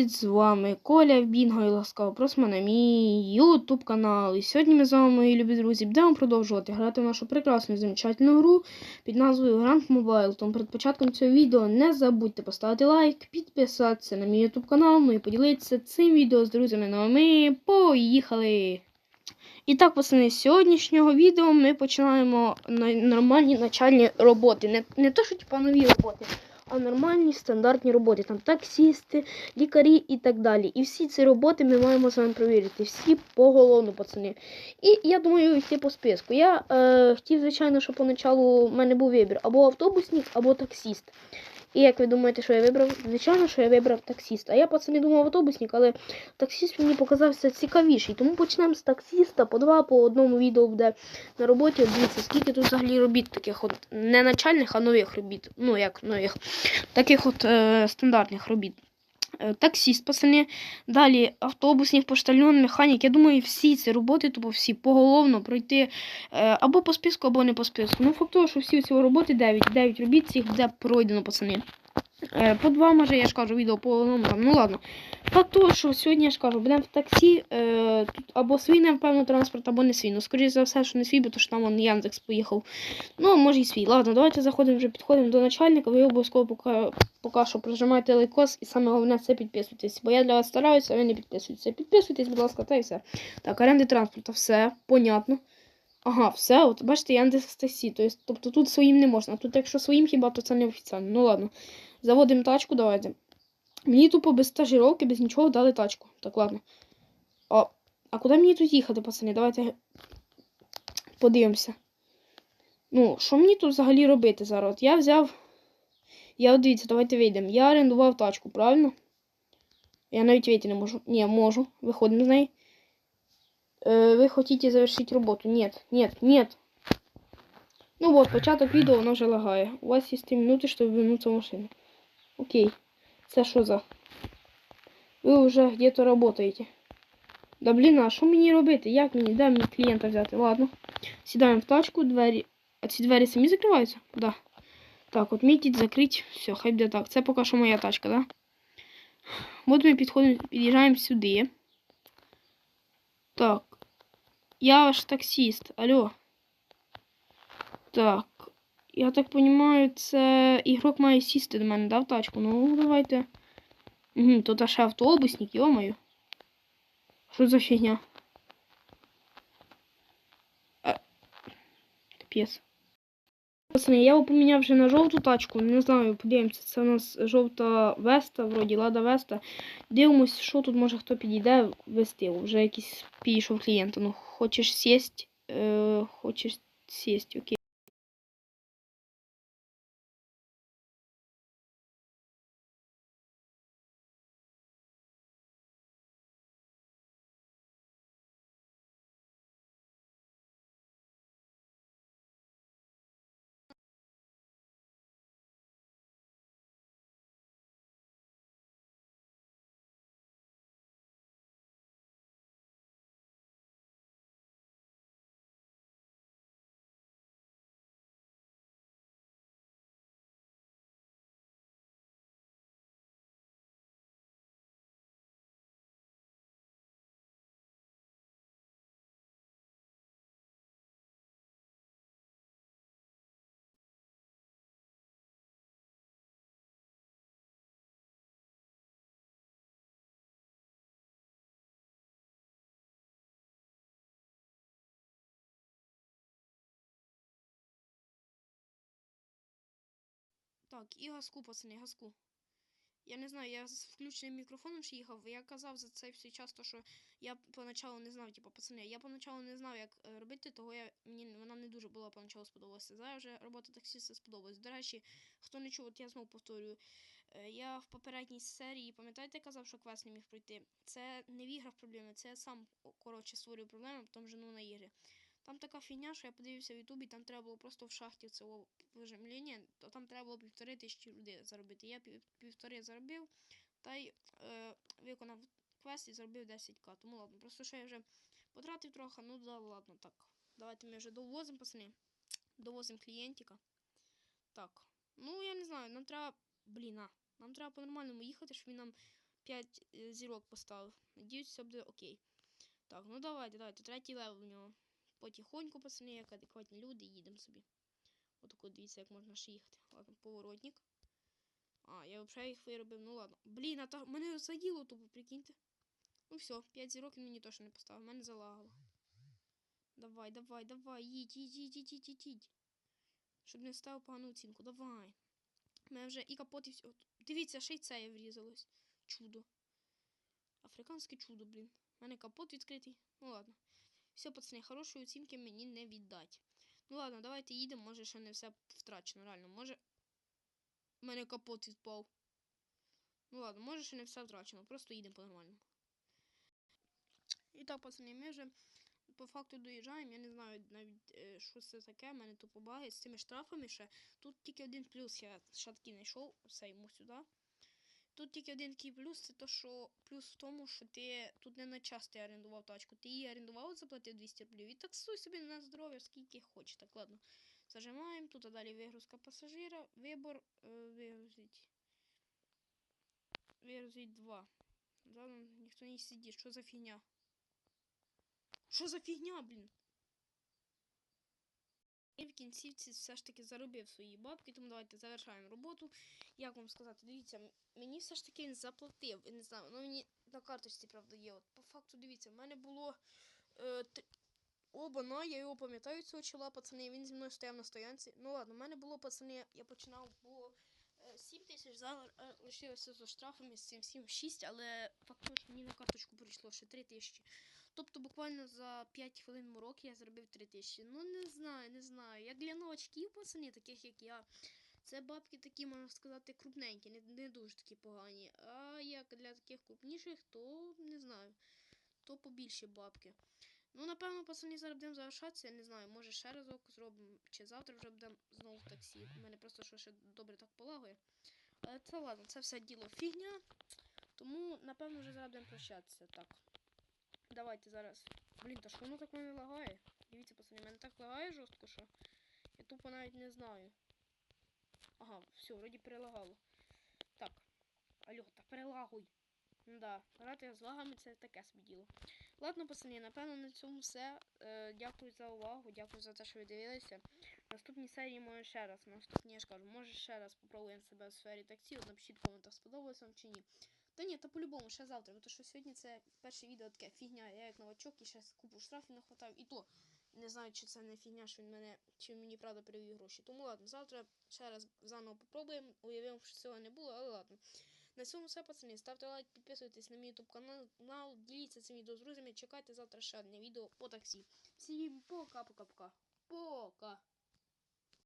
Привіт, з вами Коля Бінго і ласкаво просимо на мій YouTube канал. І сьогодні ми з вами, мої любі друзі, будемо продовжувати грати в нашу прекрасну і замечательну гру під назвою Grand Mobile. Тому перед початком цього відео не забудьте поставити лайк, підписатися на мій YouTube канал, ну і поділитися цим відео з друзями. Ну а ми поїхали! І так, пацани, з сьогоднішнього відео ми починаємо нормальні начальні роботи. Не, не то, що типа нові роботи, а нормальні стандартні роботи. Там таксісти, лікарі і так далі. І всі ці роботи ми маємо з вами перевірити. Всі поголовно, пацани. І я думаю йти по списку. Я е, хотів, звичайно, щоб поначалу в мене був вибір або автобусник, або таксіст. І як ви думаєте, що я вибрав? Звичайно, що я вибрав таксіста. А я, пацани, думав автобусник, але таксіст мені показався цікавіший. Тому почнемо з таксіста. По два, по одному відео буде на роботі. Дивіться, скільки тут взагалі робіт таких от не начальних, а нових робіт. Ну, як нових, таких от е, стандартних робіт. Е, Таксіст, пацани. Далі автобусник, поштальон, механік. Я думаю, всі ці роботи, тобто всі поголовно пройти е, або по списку, або не по списку. Ну, факт що всі ці роботи 9, 9 робіт цих буде пройдено, пацани. Е, По два, може, я ж кажу, відео по номерам. Ну ладно. Факт того, що сьогодні я ж кажу, будемо в таксі. Е, тут або свій, напевно, транспорт, або не свій. Ну, скоріше за все, що не свій, бо то що там он Яндекс поїхав. Ну, може і свій. Ладно, давайте заходимо вже підходимо до начальника. Ви обов'язково поки, поки що прожимайте лайкос і саме головне це підписуйтесь. Бо я для вас стараюся, а ви не підписуєтеся. Підписуйтесь, будь ласка, та і все. Так, оренди транспорту, все, понятно. Ага, все, от бачите, Яндекс таксі. Тобто, тут своїм не можна. Тут якщо своїм хіба, то це не офіціально. Ну ладно. Заводимо тачку, давайте. Мені тупо без стажировки, без нічого дали тачку. Так, ладно. А, а куди мені тут їхати, пацани? Давайте подивимося. Ну, що мені тут взагалі робити зараз? От я взяв. Я от дивіться, давайте вийдемо. Я орендував тачку, правильно? Я навіть вийти не можу. Ні, можу. Виходимо з неї. Е, ви хочете завершити роботу? Нет, нет, нет. Ну вот, початок відео, воно вже лагає. У вас є 3 минути, щоб вернуться в машину. Окей. Це що за? Ви вже где-то работаете. Да блін, а що мені робити? Як мені? Де мені клієнта взяти? Ладно. Сідаємо в тачку, двері. А ці двері самі закриваються? Да. Так, от мітіть, закрить. Все, хай буде так. Це поки що моя тачка, да? От ми підходимо, під'їжджаємо сюди. Так. Я ваш таксист. Алло. Так. Я так понимаю, це ігрок має сісти до мене, да, в тачку? Ну, давайте. Угу, тут аж автобусник, йомаю. Що за фігня? А... Капець. Пацани, я його поміняв вже на жовту тачку. Не знаю, подивимося. Це у нас жовта Веста, вроді Лада Веста. Дивимось, що тут може хто підійде вести. Вже якийсь підійшов клієнт. Ну, хочеш сесть? Е, хочеш сесть, окей. Так, і газку, пацани, газку. Я не знаю, я з включеним мікрофоном ще їхав. Я казав за цей всій час, то, що я поначалу не знав, типу, пацани, я поначалу не знав, як е, робити, того я, мені вона не дуже була поначалу сподобалася. Зараз вже робота таксиста сподобалась. До речі, хто не чув, от я знову повторюю. Е, Я в попередній серії, пам'ятаєте, казав, що квест не міг пройти. Це не в іграх проблеми, це я сам коротше створюю проблеми, потім жену на ігри. Там така фігня, що я подивився в Ютубі, там треба було просто в шахті цього вижемління, то там треба було півтори тисячі людей заробити. Я пів, півтори заробив та й е, виконав квест і заробив 10к. Тому ладно, просто що я вже потратив трохи, ну да ладно, так. Давайте ми вже довозимо, пацани. Довозимо клієнтика. Так. Ну, я не знаю, нам треба. Блін, а. Нам треба по-нормальному їхати, щоб він нам 5 зірок поставив. Надіюсь, все буде окей. Так, ну давайте, давайте. Третій левел у нього. Потихоньку, пацани, як адекватні люди, їдемо собі. Отако дивіться, як можна ще їхати. Ладно, поворотник. А, я взагалі їх виробив. Ну ладно. Блін, а та мене заділо тупо, прикиньте. Ну все, 5 зірок він мені точно не поставив, мене залагало. Давай, давай, давай, їдь, їдь, їдь, їдь, їдь, їдь, їдь. Щоб не ставив погану оцінку, давай. У мене вже і капот, і все. От, Дивіться, ще й це я врізалось. Чудо. Африканське чудо, блін. У мене капот відкритий. Ну ладно. Все, пацани, хорошої оцінки мені не віддать. Ну ладно, давайте їдемо, може ще не все втрачено, реально. Може. У мене капот відпав. Ну ладно, може ще не все втрачено, просто їдемо по-нормальному. І так, пацани, ми вже по факту доїжджаємо. Я не знаю навіть, е, що це таке. У мене тупо баги з цими штрафами ще. Тут тільки один плюс, я такий знайшов, все йому сюди. Тут тільки один такий плюс, це то, що плюс в тому, що ти тут не на час ти орендував тачку. Ти її орендував, заплатив 200 рублів і таксуй собі на здоров'я, скільки хочеш. Так, ладно. Зажимаємо, тут а далі вигрузка пасажира, вибор, е, вигрузить. Вигрузить 2. Задом ніхто не сидить. Що за фігня? Що за фігня, блін? В кінцівці все ж таки заробив свої бабки, тому давайте завершаємо роботу. Як вам сказати, дивіться, мені все ж таки він заплатив. Я не знаю, ну мені на карточці, правда, є. От по факту, дивіться, в мене було е, т- оба-на, я його пам'ятаю цього чола, пацани, він зі мною стояв на стоянці. Ну ладно, в мене було, пацани, я починав, було е, 7 тисяч, зараз е, лишилося за штрафами з цим всім 6, але фактично мені на карточку прийшло ще 3 тисячі. Тобто буквально за 5 хвилин мороки я зробив 3 тисячі. Ну не знаю, не знаю. Як для новачків, пацани, таких як я, це бабки такі, можна сказати, крупненькі, не, не дуже такі погані. А як для таких крупніших, то не знаю. То побільші бабки. Ну, напевно, пацани, зараз будемо завершатися. Я не знаю, може ще разок зробимо, чи завтра вже будемо знову в таксі. У мене просто що ще добре так полагує. Але це ладно, це все діло фігня. Тому, напевно, вже зараз будемо прощатися. Так. Давайте зараз. Блін, та що воно так мене лагає? Дивіться, пацани, мене так лагає жорстко, що я тупо навіть не знаю. Ага, все, вроді перелагало. Так. Алло, та перелагуй. Да, грати з лагами це таке собі діло. Ладно, пацани, напевно, на цьому все. Е, дякую за увагу, дякую за те, що ви дивилися. В наступній серії може ще раз. в Наступній, я ж кажу, може ще раз попробуємо себе в сфері таксі. Напишіть в коментах, сподобалось вам чи ні. Та ні, та по-любому, ще завтра, бо то що сьогодні це перше відео таке фігня. Я як новачок і ще купу штрафів нахватав. І то не знаю, чи це не фігня, що він мене, чи він мені правда перевів гроші. Тому ладно, завтра ще раз заново попробуємо. Уявимо, що цього не було, але ладно. На цьому все, пацани. Ставте лайк, підписуйтесь на мій ютуб канал, діліться цим відео з друзями. Чекайте завтра ще одне відео по таксі. Всім пока-пока-пока. Пока!